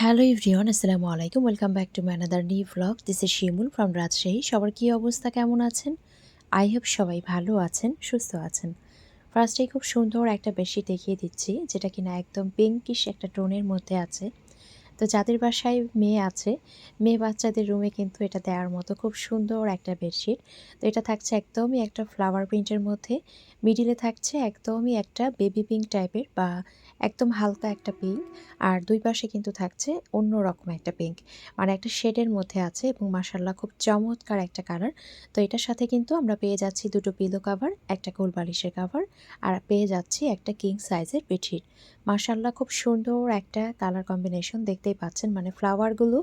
Hello everyone আসসালামু আলাইকুম welcome back to my another new vlog this is Shimul from Rajshahi সবার কী অবস্থা? কেমন আছেন? আই হোপ সবাই ভালো আছেন, সুস্থ আছেন। ফার্স্টেই খুব সুন্দর একটা বেশি দেখিয়ে দিচ্ছি, যেটা কিনা একদম পিঙ্কিশ একটা টোনের মধ্যে আছে। তো যাদের বাসায় মেয়ে আছে, মেয়ে বাচ্চাদের রুমে কিন্তু এটা দেওয়ার মতো খুব সুন্দর একটা বেডশিট। তো এটা থাকছে একদমই একটা ফ্লাওয়ার প্রিন্টের মধ্যে। মিডিলে থাকছে একদমই একটা বেবি পিঙ্ক টাইপের বা একদম হালকা একটা পিঙ্ক আর দুই পাশে কিন্তু থাকছে অন্য রকম একটা পিঙ্ক মানে একটা শেডের মধ্যে আছে এবং মাসাল্লাহ খুব চমৎকার একটা কালার তো এটার সাথে কিন্তু আমরা পেয়ে যাচ্ছি দুটো পিলো কাভার একটা কোল বালিশের কাভার আর পেয়ে যাচ্ছি একটা কিং সাইজের বেডশিট মাসাল্লাহ খুব সুন্দর একটা কালার কম্বিনেশন দেখতেই পাচ্ছেন মানে ফ্লাওয়ারগুলো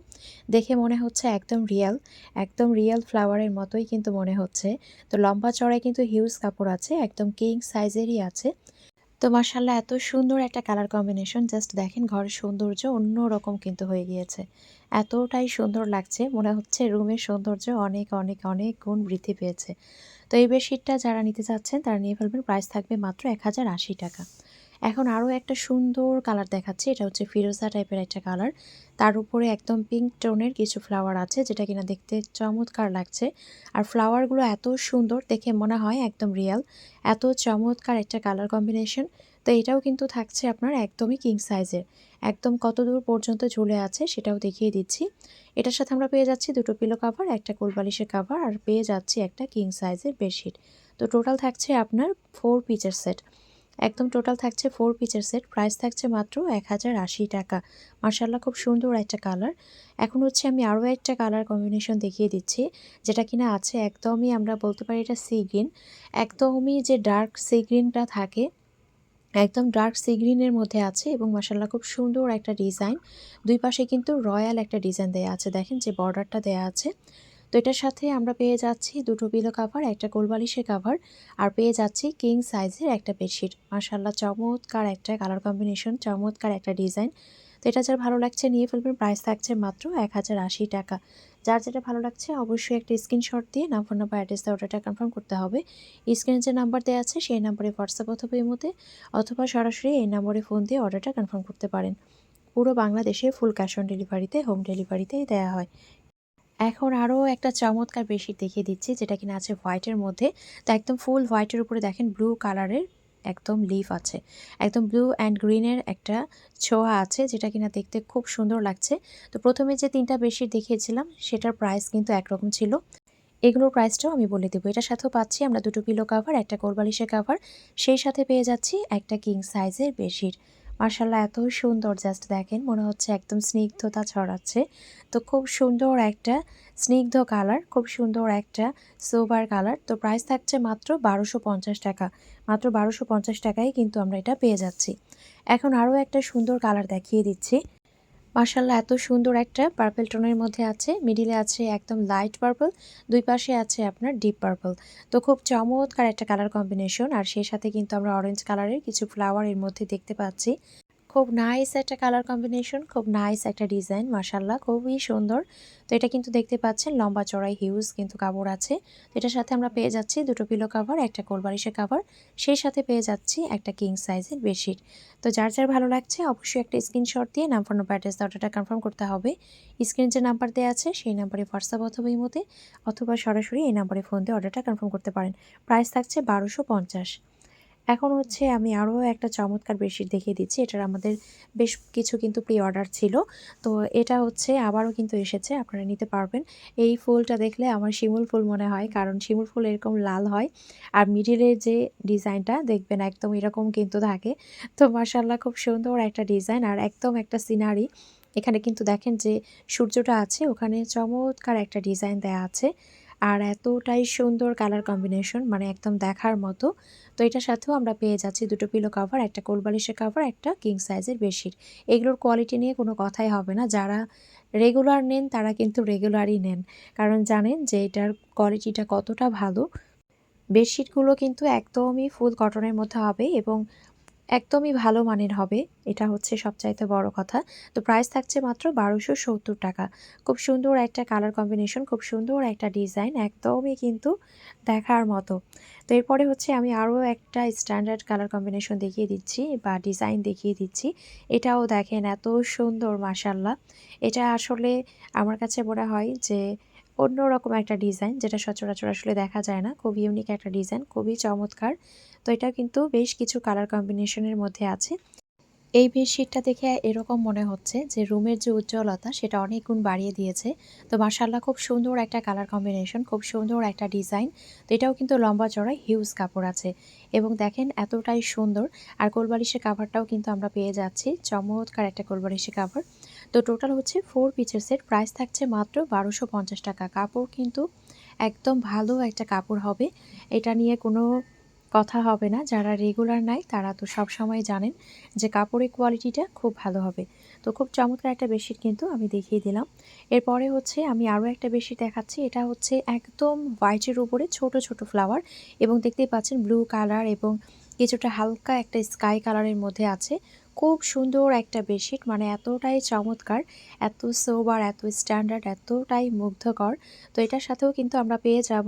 দেখে মনে হচ্ছে একদম রিয়েল একদম রিয়েল ফ্লাওয়ারের মতোই কিন্তু মনে হচ্ছে, তো লম্বা চড়াই কিন্তু হিউজ কাপড় আছে, একদম কিং সাইজেরই আছে তো মার্শাল্লাহ এত সুন্দর একটা কালার কম্বিনেশন জাস্ট দেখেন ঘরের সৌন্দর্য অন্য রকম কিন্তু হয়ে গিয়েছে। এতটাই সুন্দর লাগছে, মনে হচ্ছে রুমের সৌন্দর্য অনেক অনেক অনেক গুণ বৃদ্ধি পেয়েছে। তো এই বেডশিটটা যারা নিতে চাচ্ছেন, তারা নিয়ে ফেলবেন। প্রাইস থাকবে মাত্র এক হাজার আশি টাকা। এখন আরও একটা সুন্দর কালার দেখাচ্ছে, এটা হচ্ছে ফিরোজা টাইপের একটা কালার। তার উপরে একদম পিঙ্ক টোনের কিছু ফ্লাওয়ার আছে, যেটা কিনা দেখতে চমৎকার লাগছে। আর ফ্লাওয়ারগুলো এত সুন্দর, দেখে মনে হয় একদম রিয়েল এত চমৎকার একটা কালার কম্বিনেশন তো এটাও কিন্তু থাকছে আপনার একদমই কিং সাইজের একদম কত দূর পর্যন্ত ঝুলে আছে সেটাও দেখিয়ে দিচ্ছি। এটার সাথে আমরা পেয়ে যাচ্ছি দুটো পিলো কাভার একটা কোলবালিশের কাভার আর পেয়ে যাচ্ছি একটা কিং সাইজের বেডশিট তো টোটাল থাকছে আপনার ফোর পিচের সেট একদম টোটাল থাকছে ফোর পিচের সেট প্রাইস থাকছে মাত্র এক হাজার আশি টাকা। মার্শাল্লাহ খুব সুন্দর একটা কালার এখন হচ্ছে আমি আরও একটা কালার কম্বিনেশন দেখিয়ে দিচ্ছি, যেটা কিনা আছে একদমই আমরা বলতে পারি এটা সি গ্রিন একদমই যে ডার্ক সি গ্রিনটা থাকে, একদম ডার্ক সি গ্রিনের মধ্যে আছে এবং মাসাল্লাহ খুব সুন্দর একটা ডিজাইন দুই পাশে কিন্তু রয়্যাল একটা ডিজাইন দেয়া আছে। দেখেন যে বর্ডারটা দেয়া আছে। তো এটার সাথে আমরা পেয়ে যাচ্ছি দুটো পিলো কাভার একটা কোলবালিশের কাভার আর পেয়ে যাচ্ছি কিং সাইজের একটা বেডশিট মাসাল্লাহ চমৎকার একটা কালার কম্বিনেশন চমৎকার একটা ডিজাইন তো এটা যার ভালো লাগছে নিয়ে ফেলবেন প্রাইস থাকছে মাত্র এক হাজার আশি টাকা। যার যেটা ভালো লাগছে অবশ্যই একটা স্ক্রিনশট দিয়ে নাম্বার নাম্বার অ্যাড্রেস অর্ডারটা কনফার্ম করতে হবে। স্ক্রিনে যে নাম্বার দেওয়া আছে, সেই নাম্বারে হোয়াটসঅ্যাপ অথবা মধ্যে অথবা সরাসরি এই নাম্বারে ফোন দিয়ে অর্ডারটা কনফার্ম করতে পারেন। পুরো বাংলাদেশে ফুল ক্যাশ অন ডেলিভারিতে হোম ডেলিভারিতেই দেওয়া হয়। এখন আরও একটা চমৎকার বেডশিট দেখিয়ে দিচ্ছি, যেটা কিনা আছে হোয়াইটের মধ্যে। তো একদম ফুল হোয়াইটের উপরে দেখেন ব্লু কালারের একদম লিফ আছে। একদম ব্লু অ্যান্ড গ্রিনের একটা ছোঁয়া আছে, যেটা কিনা দেখতে খুব সুন্দর লাগছে। তো প্রথমে যে তিনটা বেডশিট দেখিয়েছিলাম, সেটার প্রাইস কিন্তু একরকম ছিল। এগুলোর প্রাইসটাও আমি বলে দেবো। এটার সাথেও পাচ্ছি আমরা দুটো পিলো কাভার একটা কোরবালিশের কাভার সেই সাথে পেয়ে যাচ্ছি একটা কিং সাইজের বেডশিট মার্শাল্লাহ এত সুন্দর জাস্ট দেখেন, মনে হচ্ছে একদম স্নিগ্ধতা ছড়াচ্ছে। তো খুব সুন্দর একটা স্নিগ্ধ কালার খুব সুন্দর একটা সোবার কালার তো প্রাইস থাকছে মাত্র বারোশো পঞ্চাশ টাকা। মাত্র বারোশো পঞ্চাশ টাকায় কিন্তু আমরা এটা পেয়ে যাচ্ছি। এখন আরও একটা সুন্দর কালার দেখিয়ে দিচ্ছি। মার্শাল্লাহ এত সুন্দর একটা পার্পেল টোনের মধ্যে আছে। মিডিলে আছে একদম লাইট পার্পল দুই পাশে আছে আপনার ডিপ পার্পল তো খুব চমৎকার একটা কালার কম্বিনেশন আর সেই সাথে কিন্তু আমরা অরেঞ্জ কালারের কিছু ফ্লাওয়ার এর মধ্যে দেখতে পাচ্ছি। খুব নাইস একটা কালার কম্বিনেশন খুব নাইস একটা ডিজাইন মার্শাল্লাহ খুবই সুন্দর। তো এটা কিন্তু দেখতে পাচ্ছেন, লম্বা চড়াই হিউজ কিন্তু কাপড় আছে। তো এটার সাথে আমরা পেয়ে যাচ্ছি দুটো পিলো কাভার একটা কোলবারিশের কাভার সেই সাথে পেয়ে যাচ্ছি একটা কিং সাইজের বেডশিট তো যার যার ভালো লাগছে, অবশ্যই একটা স্ক্রিনশট দিয়ে নাম্বার নম্বর অ্যাড্রেস অর্ডারটা কনফার্ম করতে হবে। স্ক্রিনে যে নাম্বার দেওয়া আছে, সেই নাম্বারে হোয়াটসঅ্যাপ অথবা ইমোতে অথবা সরাসরি এই নাম্বারে ফোন দিয়ে অর্ডারটা কনফার্ম করতে পারেন। প্রাইস থাকছে বারোশো পঞ্চাশ। এখন হচ্ছে আমি আরও একটা চমৎকার বেডশিট দেখিয়ে দিচ্ছি। এটার আমাদের বেশ কিছু কিন্তু প্রি অর্ডার ছিল। তো এটা হচ্ছে আবারও কিন্তু এসেছে, আপনারা নিতে পারবেন। এই ফুলটা দেখলে আমার শিমুল ফুল মনে হয়, কারণ শিমুল ফুল এরকম লাল হয়। আর মিডিলের যে ডিজাইনটা দেখবেন একদম এরকম কিন্তু থাকে। তো মার্শাল্লাহ খুব সুন্দর একটা ডিজাইন আর একদম একটা সিনারি। এখানে কিন্তু দেখেন যে সূর্যটা আছে, ওখানে চমৎকার একটা ডিজাইন দেয়া আছে। আর এতটাই সুন্দর কালার কম্বিনেশন মানে একদম দেখার মতো। তো এটার সাথেও আমরা পেয়ে যাচ্ছি দুটো পিলো কাভার একটা কোলবালিশের কাভার একটা কিং সাইজের বেডশিট এগুলোর কোয়ালিটি নিয়ে কোনো কথাই হবে না। যারা রেগুলার নেন, তারা কিন্তু রেগুলারই নেন। কারণ জানেন যে এটার কোয়ালিটিটা কতটা ভালো। বেডশিটগুলো কিন্তু একদমই ফুল কটনের মধ্যে হবে এবং একদমই ভালো মানের হবে। এটা হচ্ছে সবচাইতে বড় কথা। তো প্রাইস থাকছে মাত্র বারোশো সত্তর টাকা। খুব সুন্দর একটা কালার কম্বিনেশন খুব সুন্দর একটা ডিজাইন একদমই কিন্তু দেখার মতো। তো এরপরে হচ্ছে আমি আরও একটা স্ট্যান্ডার্ড কালার কম্বিনেশন দেখিয়ে দিচ্ছি বা ডিজাইন দেখিয়ে দিচ্ছি। এটাও দেখেন এত সুন্দর মাসাল্লাহ এটা আসলে আমার কাছে মনে হয় যে অন্যরকম একটা ডিজাইন, যেটা সচরাচর আসলে দেখা যায় না। খুব ইউনিক একটা ডিজাইন, খুবই চমৎকার। তো এটা কিন্তু বেশ কিছু কালার কম্বিনেশনের মধ্যে আছে। এই বেডশিটটা দেখে এরকম মনে হচ্ছে যে, রুমের যে উজ্জ্বলতা, সেটা অনেক গুণ বাড়িয়ে দিয়েছে। তো মার্শাল্লাহ খুব সুন্দর একটা কালার কম্বিনেশন খুব সুন্দর একটা ডিজাইন তো এটাও কিন্তু লম্বা চড়াই হিউজ কাপড় আছে। এবং দেখেন, এতটাই সুন্দর। আর কোলবালিশের কাভারটাও কিন্তু আমরা পেয়ে যাচ্ছি। চমৎকার একটা কোলবালিশের কাভার তো টোটাল হচ্ছে ফোর পিচের প্রাইস থাকছে মাত্র বারোশো পঞ্চাশ টাকা। কাপড় কিন্তু একদম ভালো একটা কাপড় হবে। এটা নিয়ে কোনো কথা হবে না। যারা রেগুলার নাই, তারা তো সব সময় জানেন যে কাপড়ের কোয়ালিটিটা খুব ভালো হবে। তো খুব চমৎকার একটা বেডশিট কিন্তু আমি দেখিয়ে দিলাম। এরপরে হচ্ছে আমি আরও একটা বেডশিট দেখাচ্ছি। এটা হচ্ছে একদম হোয়াইটের উপরে ছোট ছোট ফ্লাওয়ার এবং দেখতেই পাচ্ছেন ব্লু কালার এবং কিছুটা হালকা একটা স্কাই কালারের মধ্যে আছে। খুব সুন্দর একটা বেডশিট মানে এতটাই চমৎকার, এত সোবার, এত স্ট্যান্ডার্ড, এতটাই মুগ্ধকর। তো এটার সাথেও কিন্তু আমরা পেয়ে যাব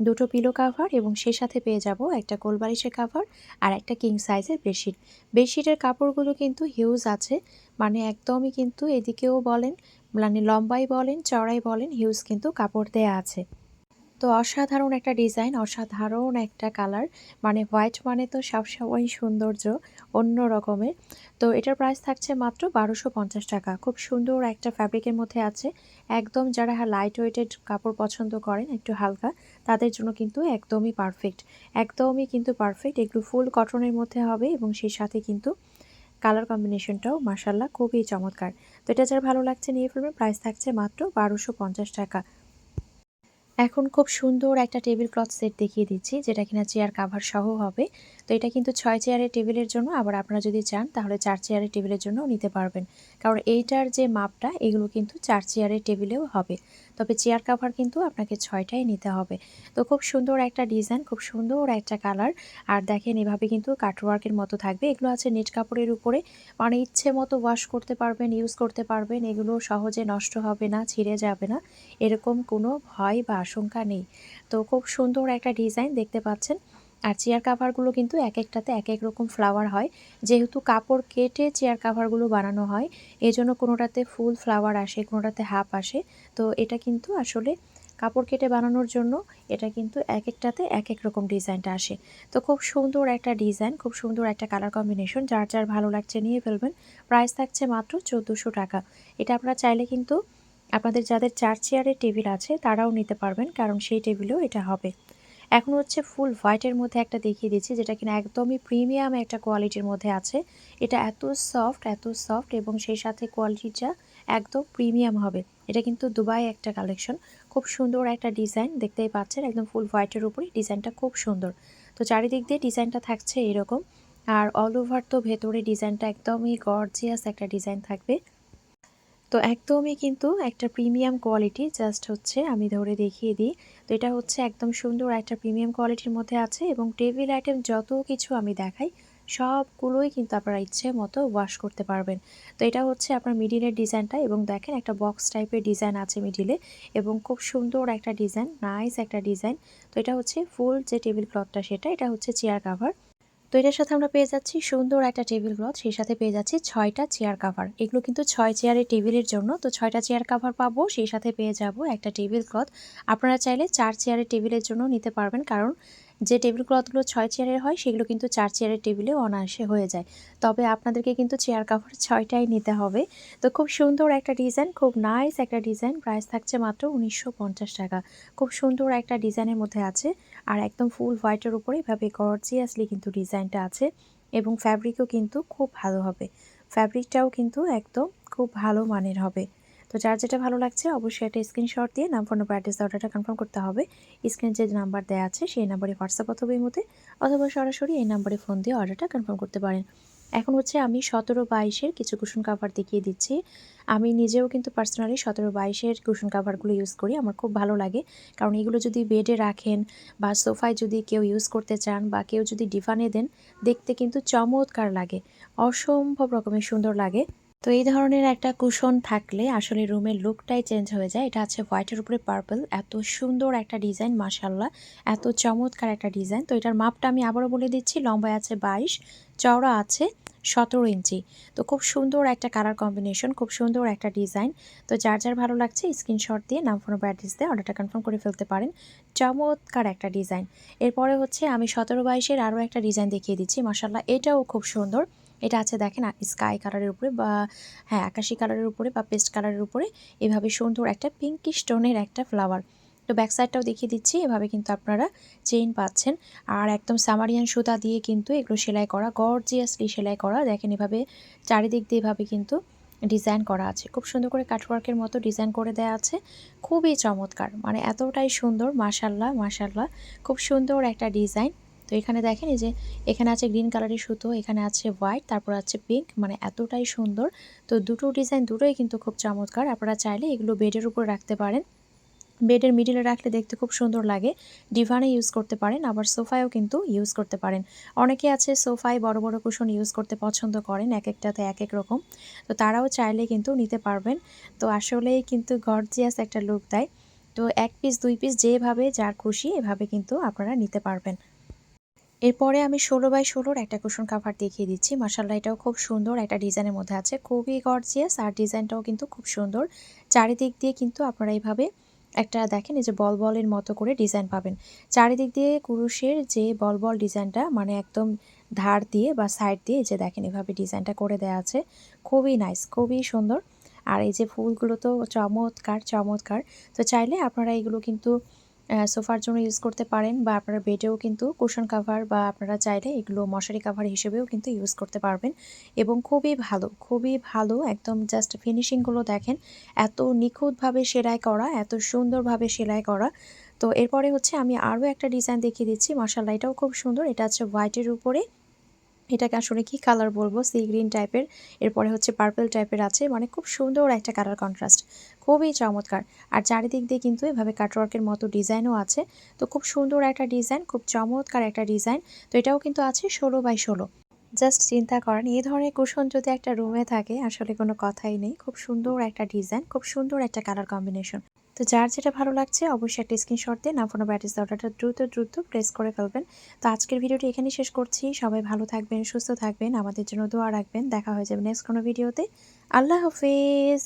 দুটো পিলো কাভার এবং সেই সাথে পেয়ে যাব একটা কোলবালিশের কাভার আর একটা কিং সাইজের বেডশিট বেডশিটের কাপড়গুলো কিন্তু হিউজ আছে মানে একদমই কিন্তু এদিকেও বলেন মানে লম্বাই বলেন চড়াই বলেন হিউজ কিন্তু কাপড় দেয়া আছে। তো অসাধারণ একটা ডিজাইন, অসাধারণ একটা কালার। মানে হোয়াইট মানে তো সবসময় সৌন্দর্য অন্য রকমের। তো এটার প্রাইস থাকছে মাত্র বারোশো পঞ্চাশ টাকা। খুব সুন্দর একটা ফ্যাব্রিকের মধ্যে আছে। একদম যারা লাইট ওয়েটেড কাপড় পছন্দ করেন, একটু হালকা, তাদের জন্য কিন্তু একদমই পারফেক্ট একদমই কিন্তু পারফেক্ট এগুলো ফুল কটনের মধ্যে হবে এবং সেই সাথে কিন্তু কালার কম্বিনেশনটাও মাসাল্লাহ খুবই চমৎকার। তো এটা যার ভালো লাগছে নিয়ে ফেলবেন প্রাইস থাকছে মাত্র বারোশো পঞ্চাশ টাকা। এখন খুব সুন্দর একটা টেবিল ক্লথ সেট দেখিয়ে দিচ্ছি, যেটা কিনা চেয়ার কাভার সহ হবে। তো এটা কিন্তু ছয় চেয়ারের টেবিলের জন্য, আবার আপনারা যদি চান তাহলে চার চেয়ারের টেবিলের জন্যও নিতে পারবেন। কারণ এইটার যে মাপটা, এগুলো কিন্তু চার চেয়ারের টেবিলেও হবে। তবে চেয়ার কাভার কিন্তু আপনাকে ছয়টাই নিতে হবে। তো খুব সুন্দর একটা ডিজাইন, খুব সুন্দর একটা কালার। আর দেখেন, এভাবে কিন্তু কাটওয়ার্কের মতো থাকবে। এগুলো আছে নেট কাপড়ের উপরে। মানে ইচ্ছে মতো ওয়াশ করতে পারবেন ইউজ করতে পারবেন। এগুলো সহজে নষ্ট হবে না, ছিঁড়ে যাবে না। এরকম কোনো ভয় বা আশঙ্কা নেই। তো খুব সুন্দর একটা ডিজাইন দেখতে পাচ্ছেন। আর চেয়ার কাভারগুলো কিন্তু এক একটাতে এক এক রকম ফ্লাওয়ার হয়। যেহেতু কাপড় কেটে চেয়ার কাভারগুলো বানানো হয় এই জন্য কোনোটাতে ফুল ফ্লাওয়ার আসে, কোনোটাতে হাফ আসে। তো এটা কিন্তু আসলে কাপড় কেটে বানানোর জন্য এটা কিন্তু এক একটাতে এক এক রকম ডিজাইনটা আসে। তো খুব সুন্দর একটা ডিজাইন, খুব সুন্দর একটা কালার কম্বিনেশন যার যার ভালো লাগছে নিয়ে ফেলবেন। প্রাইস থাকছে মাত্র চোদ্দোশো টাকা। এটা আপনারা চাইলে কিন্তু আপনাদের যাদের চার চেয়ারের টেবিল আছে, তারাও নিতে পারবেন, কারণ সেই টেবিলেও এটা হবে। এখন হচ্ছে ফুল হোয়াইটের মধ্যে একটা দেখিয়ে দিচ্ছি, যেটা কিনা একদমই প্রিমিয়াম একটা কোয়ালিটির মধ্যে আছে। এটা এত সফট এত সফট এবং সেই সাথে কোয়ালিটিটা একদম প্রিমিয়াম হবে। এটা কিন্তু দুবাই একটা কালেকশন খুব সুন্দর একটা ডিজাইন দেখতেই পাচ্ছেন, একদম ফুল হোয়াইটের উপরে ডিজাইনটা খুব সুন্দর। তো চারিদিক দিয়ে ডিজাইনটা থাকছে এরকম। আর অল ওভার তো ভেতরে ডিজাইনটা একদমই গর্জিয়াস একটা ডিজাইন থাকবে। তো একদমই কিন্তু একটা প্রিমিয়াম কোয়ালিটি জাস্ট হচ্ছে, আমি ধরে দেখিয়ে দিই। তো এটা হচ্ছে একদম সুন্দর একটা প্রিমিয়াম কোয়ালিটির মধ্যে আছে এবং টেবিল আইটেম যত কিছু আমি দেখাই, সবগুলোই কিন্তু আপনারা ইচ্ছে মতো ওয়াশ করতে পারবেন। তো এটা হচ্ছে আপনার মিডিলের ডিজাইনটা এবং দেখেন একটা বক্স টাইপের ডিজাইন আছে মিডিলে এবং খুব সুন্দর একটা ডিজাইন নাইস একটা ডিজাইন তো এটা হচ্ছে ফুল যে টেবিল ক্লথটা সেটা, এটা হচ্ছে চেয়ার কাভার এটার সাথে আমরা পেয়ে যাচ্ছি সুন্দর একটা টেবিল ক্লথ, সেই সাথে পেয়ে যাচ্ছি ছয়টা চেয়ার কাভার। এগুলো কিন্তু ছয় চেয়ারের টেবিলের জন্য, তো ছয়টা চেয়ার কাভার পাবো, সেই সাথে পেয়ে যাব একটা টেবিল ক্লথ। আপনারা চাইলে চার চেয়ারের টেবিলের জন্য নিতে পারবেন, কারণ যে টেবিল ক্লথগুলো ছয় চেয়ারের হয়, সেগুলো কিন্তু চার চেয়ারের টেবিলে অনায়াসে হয়ে যায়। তবে আপনাদেরকে কিন্তু চেয়ার কাভার ছয়টাই নিতে হবে। তো খুব সুন্দর একটা ডিজাইন, খুব নাইস একটা ডিজাইন, প্রাইস থাকছে মাত্র উনিশশো পঞ্চাশ টাকা। খুব সুন্দর একটা ডিজাইনের মধ্যে আছে। আর একদম ফুল হোয়াইটের উপরে এভাবে গর্জিয়াসলি কিন্তু ডিজাইনটা আছে এবং ফ্যাব্রিকও কিন্তু খুব ভালো হবে। ফ্যাব্রিকটাও কিন্তু একদম খুব ভালো মানের হবে। তো যার যেটা ভালো লাগছে অবশ্যই একটা স্ক্রিনশট দিয়ে নাম ফোন নম্বর অ্যাড্রেস অর্ডারটা কনফার্ম করতে হবে। স্ক্রিনে যে নাম্বার দেওয়া আছে সেই নাম্বারে হোয়াটসঅ্যাপ অথবা এই মধ্যে অথবা সরাসরি এই নাম্বারে ফোন দিয়ে অর্ডারটা কনফার্ম করতে পারেন। এখন হচ্ছে আমি সতেরো বাইশের কিছু কুশন কাভার দেখিয়ে দিচ্ছি। আমি নিজেও কিন্তু পার্সোনালি সতেরো বাইশের কুশন কাভারগুলো ইউজ করি, আমার খুব ভালো লাগে। কারণ এগুলো যদি বেডে রাখেন বা সোফায় যদি কেউ ইউজ করতে চান বা কেউ যদি ডিফানে দেন, দেখতে কিন্তু চমৎকার লাগে। অসম্ভব রকমের সুন্দর লাগে। তো এই ধরনের একটা কুশন থাকলে আসলে রুমের লুকটাই চেঞ্জ হয়ে যায়। এটা আছে হোয়াইটের উপরে পার্পল এত সুন্দর একটা ডিজাইন মাসাল্লাহ এত চমৎকার একটা ডিজাইন তো এটার মাপটা আমি আবারও বলে দিচ্ছি, লম্বায় আছে বাইশ চওড়া আছে, সতেরো ইঞ্চি। তো খুব সুন্দর একটা কালার কম্বিনেশন খুব সুন্দর একটা ডিজাইন তো যার যার ভালো লাগছে স্ক্রিনশট দিয়ে নাম ফোন অ্যাড্রেস দিয়ে অর্ডারটা কনফার্ম করে ফেলতে পারেন। চমৎকার একটা ডিজাইন এরপরে হচ্ছে আমি সতেরো বাইশের আরও একটা ডিজাইন দেখিয়ে দিচ্ছি। মাসাল্লাহ এটাও খুব সুন্দর। এটা আছে দেখেন স্কাই কালারের উপরে বা হ্যাঁ আকাশি কালারের উপরে বা পেস্ট কালারের উপরে। এভাবে সুন্দর একটা পিঙ্কি স্টোনের একটা ফ্লাওয়ার তো ব্যাক সাইডটাও দেখিয়ে দিচ্ছি, এভাবে কিন্তু আপনারা চেইন পাচ্ছেন। আর একদম সামারিয়ান সুতা দিয়ে কিন্তু এগুলো সেলাই করা গর্জিয়াসলি সেলাই করা। দেখেন এভাবে চারিদিক দিয়ে এভাবে কিন্তু ডিজাইন করা আছে। খুব সুন্দর করে কাটওয়ার্কের মতো ডিজাইন করে দেওয়া আছে। খুবই চমৎকার মানে এতটাই সুন্দর মাশাল্লাহ মাশাল্লাহ খুব সুন্দর একটা ডিজাইন তো এখানে দেখেন এই যে, এখানে আছে গ্রিন কালারের সুতো, এখানে আছে হোয়াইট তারপর আছে পিঙ্ক মানে এতটাই সুন্দর। তো দুটো ডিজাইন দুটোই কিন্তু খুব চমৎকার। আপনারা চাইলে এগুলো বেডের উপর রাখতে পারেন। বেডের মিডিলে রাখলে দেখতে খুব সুন্দর লাগে। ডিভানে ইউজ করতে পারেন, আবার সোফায়ও কিন্তু ইউজ করতে পারেন। অনেকে আছে সোফায় বড় বড় কুশন ইউজ করতে পছন্দ করেন এক একটাতে এক এক রকম। তো তারাও চাইলে কিন্তু নিতে পারবেন। তো আসলেই কিন্তু গর্জিয়াস একটা লুক দেয়। তো এক পিস, দুই পিস যেভাবে যার খুশি এভাবে কিন্তু আপনারা নিতে পারবেন। এরপরে আমি ষোলো বাই ষোলোর একটা কুশন কাভার দেখিয়ে দিচ্ছি। মাসাল্লাহ এটাও খুব সুন্দর একটা ডিজাইনের মধ্যে আছে। খুবই গর্জিয়াস আর ডিজাইনটাও কিন্তু খুব সুন্দর। চারিদিক দিয়ে কিন্তু আপনারা এইভাবে একটা দেখেন, এই যে বল বলের মতো করে ডিজাইন পাবেন। চারিদিক দিয়ে কুরুশের যে বল বল ডিজাইনটা মানে একদম ধার দিয়ে বা সাইড দিয়ে যে দেখেন, এভাবে ডিজাইনটা করে দেওয়া আছে। খুবই নাইস খুবই সুন্দর। আর এই যে ফুলগুলো তো চমৎকার চমৎকার। তো চাইলে আপনারা এগুলো কিন্তু সোফার জন্য ইউজ করতে পারেন বা আপনারা বেডেও কিন্তু কুশন কাভার বা আপনারা চাইলে এগুলো মশারি কাভার হিসেবেও কিন্তু ইউজ করতে পারবেন। এবং খুবই ভালো খুবই ভালো একদম জাস্ট ফিনিশিংগুলো দেখেন, এত নিখুঁতভাবে সেলাই করা, এত সুন্দরভাবে সেলাই করা। তো এরপরে হচ্ছে আমি আরও একটা ডিজাইন দেখিয়ে দিচ্ছি মার্শাল্লাহ এটাও খুব সুন্দর, এটা হচ্ছে হোয়াইটের উপরে। এটাকে আসলে কি কালার বলব? সি গ্রিন টাইপের এরপরে হচ্ছে পার্পল টাইপের আছে। মানে খুব সুন্দর একটা কালার কন্ট্রাস্ট খুবই চমৎকার। আর চারিদিক দিয়ে কিন্তু এভাবে কাটওয়ার্কের মতো ডিজাইনও আছে। তো খুব সুন্দর একটা ডিজাইন খুব চমৎকার একটা ডিজাইন তো এটাও কিন্তু আছে ষোলো বাই ষোলো। জাস্ট চিন্তা করেন, এই ধরনের কুশন যদি একটা রুমে থাকে, আসলে কোনো কথাই নেই। খুব সুন্দর একটা ডিজাইন খুব সুন্দর একটা কালার কম্বিনেশন তো যার যেটা ভালো লাগছে অবশ্যই একটা স্ক্রিনশট দিয়ে না ফোনো ব্যাটিস অর্ডারটা দ্রুত দ্রুত প্রেস করে ফেলবেন। তো আজকের ভিডিওটি এখানেই শেষ করছি। সবাই ভালো থাকবেন, সুস্থ থাকবেন। আমাদের জন্য দোয়া রাখবেন। দেখা হয়ে যাবে নেক্সট কোনো ভিডিওতে আল্লাহ হাফিজ।